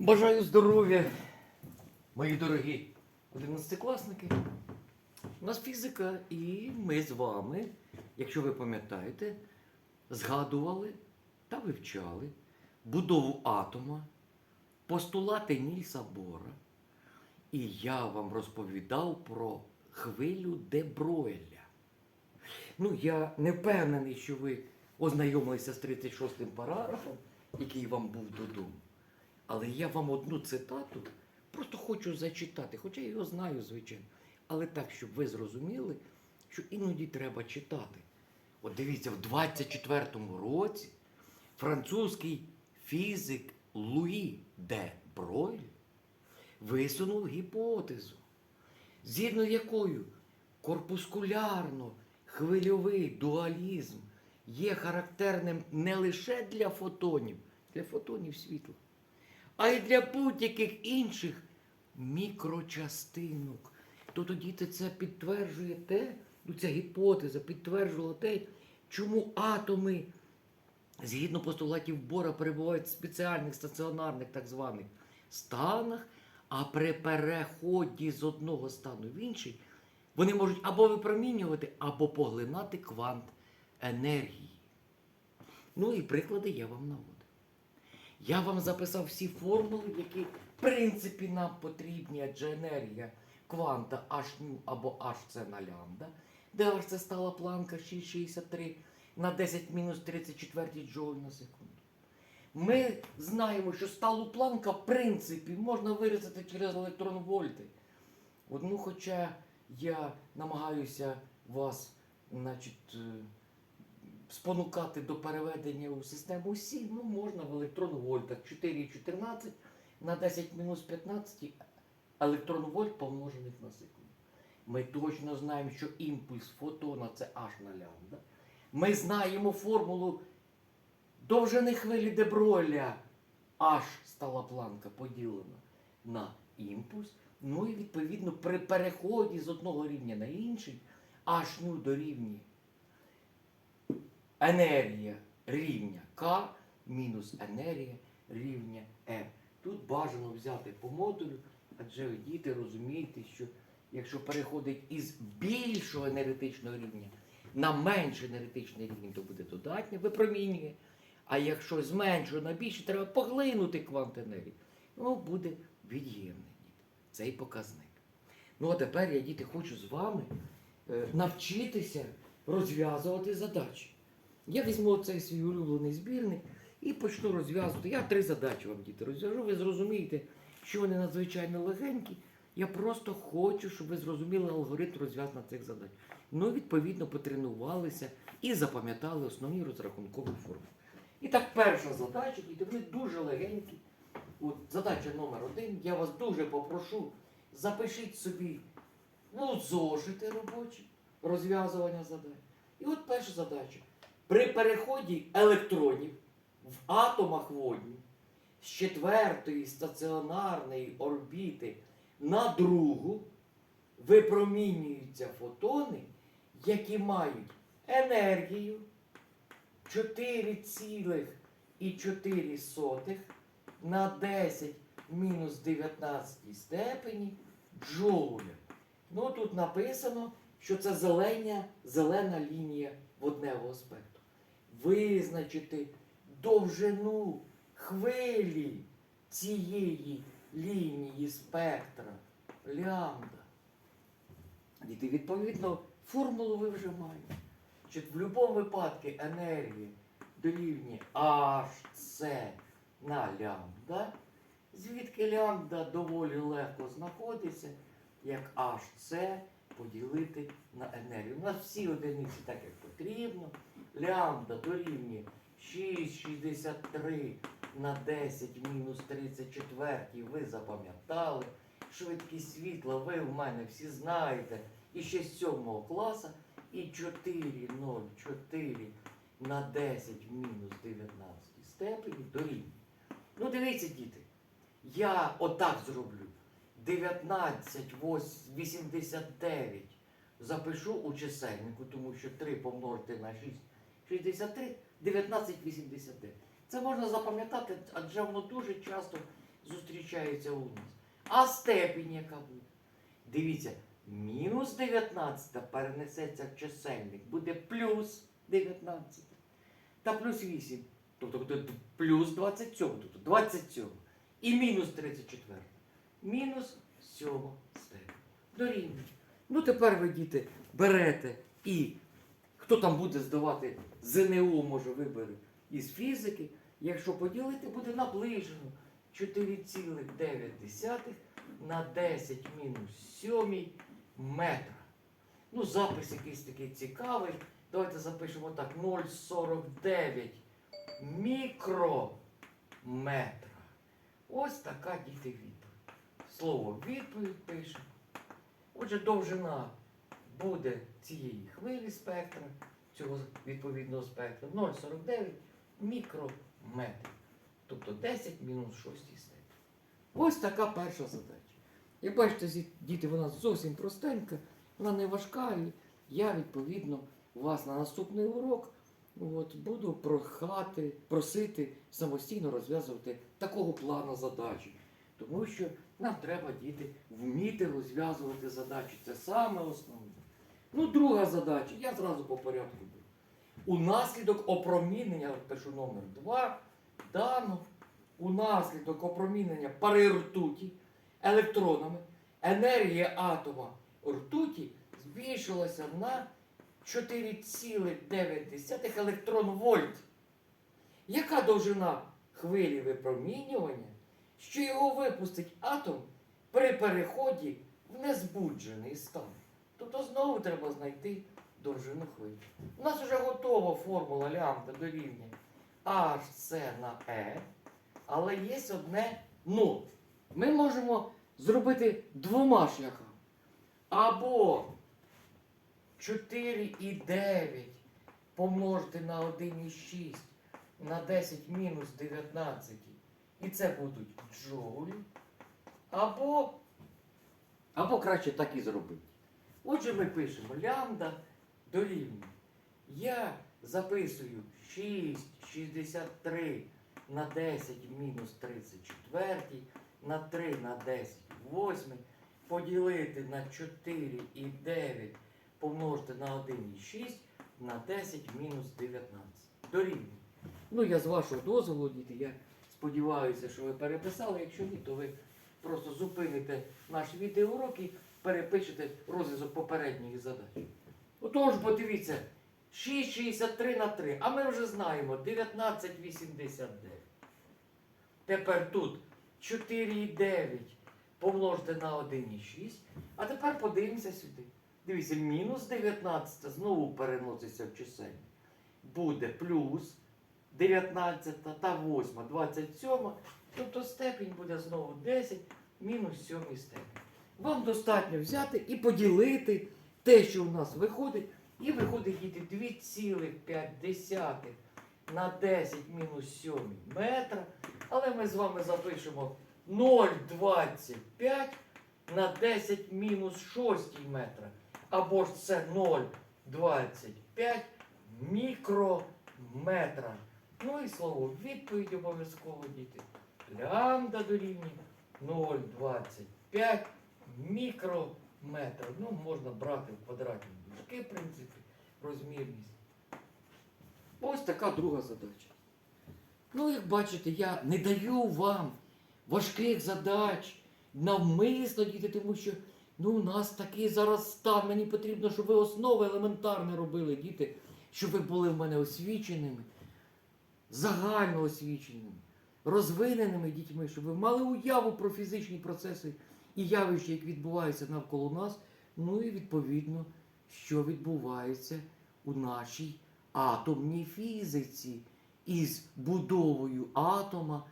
Бажаю здоров'я, мої дорогі одинадцятикласники. У нас фізика, і ми з вами, якщо ви пам'ятаєте, згадували та вивчали будову атома, постулати Нільса Бора. І я вам розповідав про хвилю Дебройля. Ну, я не впевнений, що ви ознайомилися з 36-м параграфом, який вам був додому. Але я вам одну цитату просто хочу зачитати, хоча я його знаю, звичайно. Але так, щоб ви зрозуміли, що іноді треба читати. От дивіться, в 24-му році французький фізик Луї де Бройль висунув гіпотезу, згідно якою корпускулярно-хвильовий дуалізм є характерним не лише для фотонів, для фотонів світла, а й для будь-яких інших мікрочастинок. То тоді це- підтверджує те, ну ця гіпотеза підтверджувала те, чому атоми, згідно постулатів Бора, перебувають в спеціальних стаціонарних так званих станах, а при переході з одного стану в інший вони можуть або випромінювати, або поглинати квант енергії. Ну і приклади я вам наводив. Я вам записав всі формули, які в принципі нам потрібні, адже енергія кванта H ню або H це на лямбда, де H це стала планка 6,63 на 10 мінус 34 джоуль на секунду. Ми знаємо, що сталу планка в принципі можна виразити через електронвольти. От, ну, хоча я намагаюся вас, значить, е, спонукати до переведення у систему Сі, ну можна в електронвольтах 4,14 на 10 мінус 15 електронвольт помножених на секунду. Ми точно знаємо, що імпульс фотона це аж на лямбда. Ми знаємо формулу довжини хвилі Дебройля. Аж стала планка поділена на імпульс. Ну і відповідно при переході з одного рівня на інший, аж ну дорівнює енергія рівня К мінус енергія рівня М. Тут бажано взяти по модулю, адже діти розумієте, що якщо переходить із більшого енергетичного рівня на менший енергетичний рівень, то буде додатнє, випромінює. А якщо з меншого на більше, треба поглинути квант енергії. Ну, буде від'ємний. Цей показник. Ну а тепер я, діти, хочу з вами е, навчитися розв'язувати задачі. Я візьму цей свій улюблений збірник і почну розв'язувати. Я три задачі вам, діти, розв'яжу. Ви зрозумієте, що вони надзвичайно легенькі. Я просто хочу, щоб ви зрозуміли алгоритм розв'язання цих задач. Ну, відповідно, потренувалися і запам'ятали основні розрахункові форми. І так, перша задача, діти, вони дуже легенькі. От, задача номер один. Я вас дуже попрошу, запишіть собі ну, зошити робочі, розв'язування задач. І от перша задача. При переході електронів в атомах водню з четвертої стаціонарної орбіти на другу випромінюються фотони, які мають енергію 4,4 на 10 мінус 19 степені джоуля. Ну тут написано, що це зелена, зелена лінія водневого спектру. Визначити довжину хвилі цієї лінії спектра лямбда. Діти, відповідно, формулу ви вже маєте. Що в будь-якому випадку енергія дорівнює HC на лямбда, звідки лямбда доволі легко знаходиться, як HC поділити на енергію. У нас всі одиниці так, як потрібно. Лямбда дорівнює 6,63 на 10 мінус 34. Ви запам'ятали. Швидкість світла ви в мене всі знаєте. І ще з 7 класу. І 4,04 на 10 мінус 19 степені дорівнює. Ну, дивіться, діти. Я отак зроблю. 19,89 запишу у чисельнику, тому що 3 помножити на 6, 63, 19,89. Це можна запам'ятати, адже воно дуже часто зустрічається у нас. А степінь яка буде? Дивіться, мінус 19 перенесеться в чисельник, буде плюс 19. Та плюс 8. Тобто буде плюс 27, тобто 27. І мінус 34. Мінус 7 степень. Дорівнює. Ну тепер ви, діти, берете і хто там буде здавати ЗНО, може вибере із фізики. Якщо поділити, буде наближено 4,9 на 10 мінус 7 метра. Ну, запис якийсь такий цікавий. Давайте запишемо так: 0,49 мікрометра. Ось така діти відповідь. Слово відповідь пишемо. Отже, довжина буде цієї хвилі спектра, цього відповідного спектра 0,49 мікрометрів. Тобто 10 мінус 6 степень. Ось така перша задача. Як бачите, діти, вона зовсім простенька, вона не важка, і я, відповідно, вас на наступний урок от, буду прохати, просити самостійно розв'язувати такого плану задачі. Тому що нам треба, діти, вміти розв'язувати задачі. Це саме основне. Ну, друга задача, я зразу по порядку буду. Унаслідок опромінення, пишу номер 2, дано унаслідок опромінення пари ртуті електронами енергія атома ртуті збільшилася на 4,9 електрон вольт. Яка довжина хвилі випромінювання, що його випустить атом при переході в незбуджений стан? Тобто знову треба знайти довжину хвилі. У нас вже готова формула лямбда дорівнює HC на E, але є одне но. Ми можемо зробити двома шляхами. Або 4,9 помножити на 1,6 на 10 мінус 19. І це будуть джоулі. Або, або краще так і зробити. Отже, ми пишемо лямбда дорівнює. Я записую 6,63 на 10 мінус 34 на 3 на 10 8 поділити на 4,9 помножити на 1,6 на 10 мінус 19. Дорівнює. Ну, я з вашого дозволу, діти, я сподіваюся, що ви переписали. Якщо ні, то ви просто зупините наш відеоурок і перепишете розв'язок попередніх задач. Отож, подивіться, 6,63 на 3, а ми вже знаємо 19,89. Тепер тут 4,9 помножити на 1,6. А тепер подивимося сюди. Дивіться, мінус 19 знову переноситься в чисельник. Буде плюс 19 та 8, 27. Тобто степінь буде знову 10, мінус 7 степінь. Вам достатньо взяти і поділити те, що у нас виходить, і виходить діти 2,5 на 10 мінус 7 метра. Але ми з вами запишемо 0,25 на 10 мінус 6 метра. Або ж це 0,25 мікрометра. Ну і слово відповідь обов'язково діти. Лямбда дорівнює 0,25 мікрометра. Ну, можна брати в квадратні дужки, в принципі, розмірність. Ось така друга задача. Ну, як бачите, я не даю вам важких задач навмисно, діти, тому що ну, у нас такий зараз стан. Мені потрібно, щоб ви основи елементарне робили, діти, щоб ви були в мене освіченими, загально освіченими, розвиненими дітьми, щоб ви мали уяву про фізичні процеси і явища, які відбуваються навколо нас, ну і відповідно, що відбувається у нашій атомній фізиці із будовою атома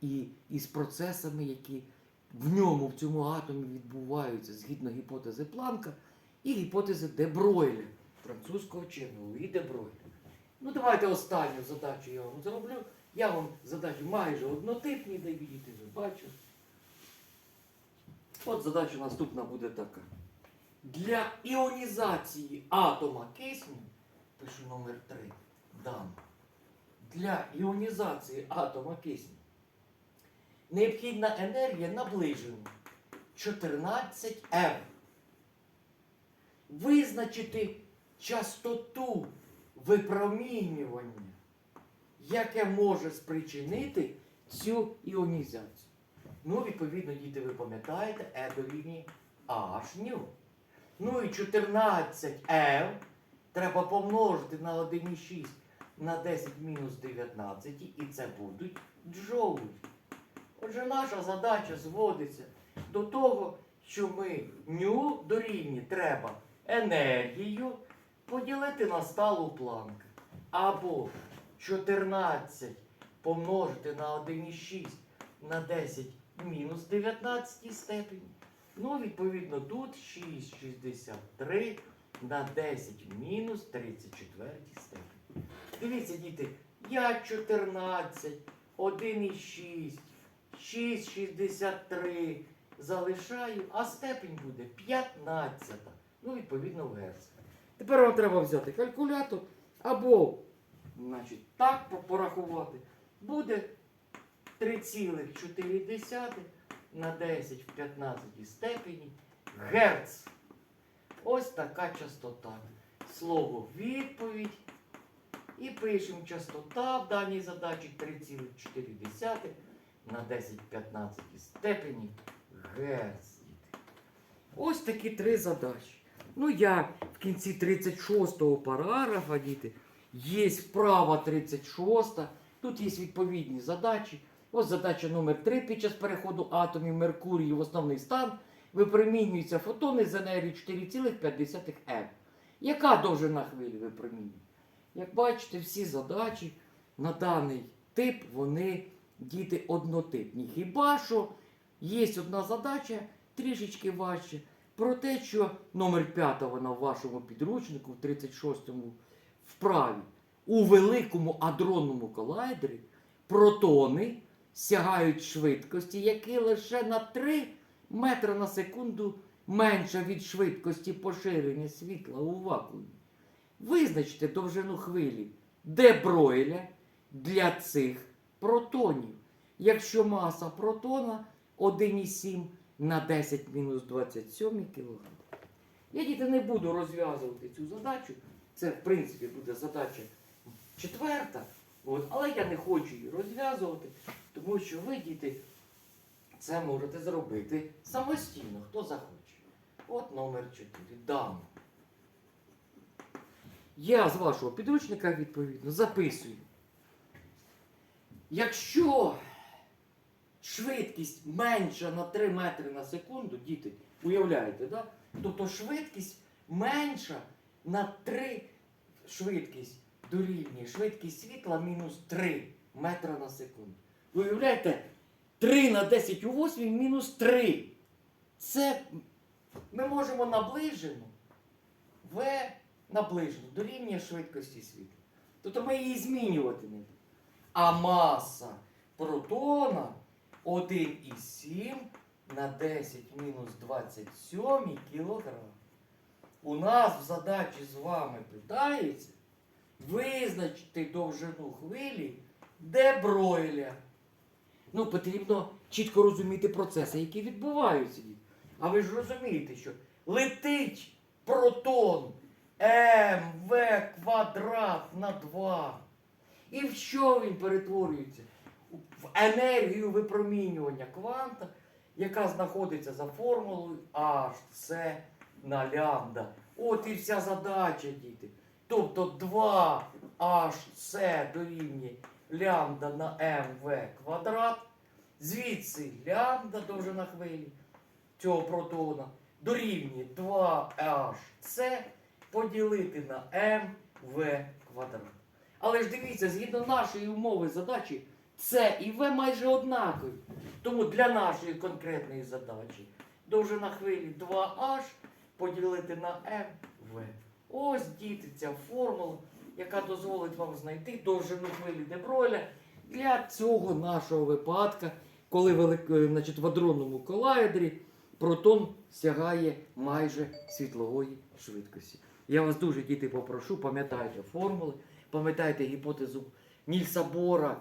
і із процесами, які в ньому, в цьому атомі відбуваються згідно гіпотези Планка і гіпотези Дебройля, французького вченого Луї Дебройля. Ну, давайте останню задачу я вам зроблю. Я вам задачу майже однотипні діти вже бачу. От задача наступна буде така. Для іонізації атома кисню, пишу номер 3, дам. Для іонізації атома кисню необхідна енергія наближена 14 М. Визначити частоту випромінювання, яке може спричинити цю іонізацію. Ну, відповідно, діти, ви пам'ятаєте, Е дорівнює H ню. Ну і 14 F треба помножити на 1,6 на 10 мінус 19, і це будуть джоулі. Отже, наша задача зводиться до того, що ми ню дорівнює треба енергію поділити на сталу планку. Або 14 помножити на 1,6 на 10 мінус 19 степені. Ну, відповідно, тут 6,63 на 10 мінус 34 степені. Дивіться, діти, я 14, 1,6, 6,63 залишаю, а степень буде 15. Ну, відповідно, в герцах. Тепер вам треба взяти калькулятор або, значить, так по- порахувати. Буде 3,4 на 10 в 15 степені герц. Ось така частота. Слово відповідь. І пишемо частота в даній задачі 3,4 на 10 в 15 степені герц. Ось такі три задачі. Ну, я в кінці 36-го параграфа, діти, є вправа 36, тут є відповідні задачі. Ось задача номер 3 під час переходу атомів Меркурію в основний стан випромінюються фотони з енергією 4,5 М. Яка довжина хвилі випромінює? Як бачите, всі задачі на даний тип, вони діти однотипні. Хіба що є одна задача трішечки важче про те, що номер 5 вона в вашому підручнику, в 36-му вправі, у великому адронному колайдері протони сягають швидкості, які лише на 3 метри на секунду менша від швидкості поширення світла у вакуумі. Визначте довжину хвилі де Бройля для цих протонів. Якщо маса протона 1,7 на 10 мінус 27 кг. Я діти не буду розв'язувати цю задачу. Це, в принципі, буде задача четверта. От, але я не хочу її розв'язувати, тому що ви, діти, це можете зробити самостійно, хто захоче. От номер 4. Дам. Я з вашого підручника, відповідно, записую. Якщо швидкість менша на 3 метри на секунду, діти, уявляєте, да? тобто швидкість менша на 3 швидкість дорівнює швидкість світла мінус 3 метра на секунду. Ви уявляєте, 3 на 10 у 8 мінус 3. Це ми можемо наближену В наближену дорівнює швидкості світла. Тобто ми її змінювати не будемо. А маса протона 1,7 на 10 мінус 27 кілограм. У нас в задачі з вами питається визначити довжину хвилі де Бройля. Ну, потрібно чітко розуміти процеси, які відбуваються. А ви ж розумієте, що летить протон МВ квадрат на 2. І в що він перетворюється? В енергію випромінювання кванта, яка знаходиться за формулою HC на лямбда. От і вся задача, діти. Тобто 2HC дорівнює лямбда на МВ квадрат. Звідси лямбда довжина хвилі цього протона дорівнює 2HC поділити на МВ квадрат. Але ж дивіться, згідно нашої умови задачі, С і В майже однакові. Тому для нашої конкретної задачі довжина хвилі 2H поділити на МВ. Ось діти, ця формула, яка дозволить вам знайти довжину хвилі Дебройля для цього нашого випадка, коли велик- е, значить, в адронному колайдері протон сягає майже світлової швидкості. Я вас дуже, діти, попрошу, пам'ятайте формули, пам'ятайте гіпотезу Нільса Бора,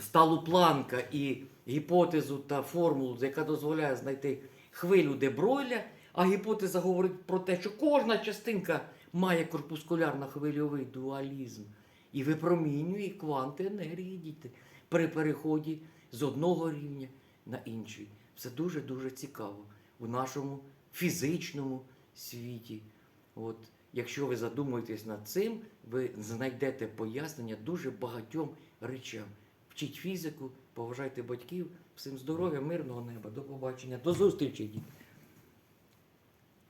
сталу Планка і гіпотезу та формулу, яка дозволяє знайти хвилю Дебройля, а гіпотеза говорить про те, що кожна частинка має корпускулярно-хвильовий дуалізм і випромінює кванти енергії діти при переході з одного рівня на інший. Все дуже-дуже цікаво у нашому фізичному світі. От, якщо ви задумуєтесь над цим, ви знайдете пояснення дуже багатьом речам. Вчіть фізику, поважайте батьків, всім здоров'я, мирного неба, до побачення, до зустрічі, діти.